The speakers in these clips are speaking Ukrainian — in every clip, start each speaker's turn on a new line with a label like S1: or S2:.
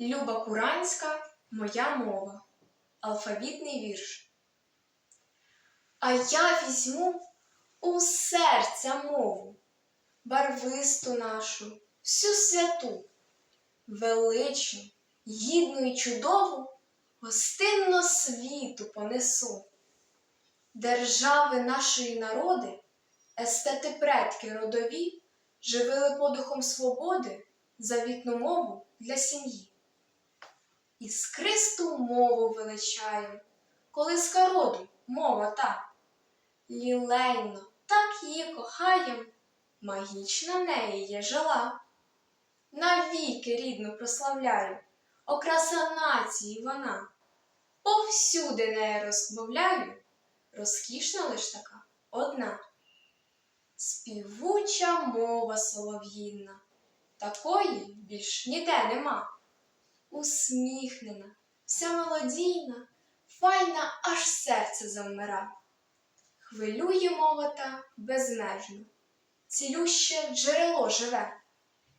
S1: Люба Куранська Моя мова. Алфавітний вірш. А я візьму у серця мову, барвисту нашу, всю святу, величну, гідну і чудову, гостинно світу понесу. Держави нашої народи, естети предки родові, живили подухом свободи, завітну мову для сім'ї. Іскристу мову величаю, колиска роду мова та. Лілейно, так її кохаєм, магічна неї є жила. Навіки рідну прославляю, окраса нації вона. Повсюди нею розмовляю, розкішна лиш така одна. Співуча мова солов'їнна, такої більш ніде нема. Усміхнена, вся мелодійна, файна аж серце завмира. Хвилює мова та безмежно, цілюще джерело живе.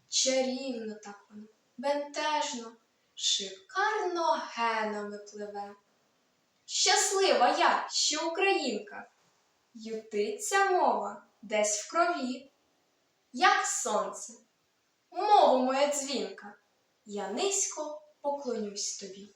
S1: Чарівно так воно, бентежно, шикарно генами пливе. Щаслива я, що українка, ютиться мова десь в крові, як сонце, мова моя дзвінка, я низько поклонюсь тобі.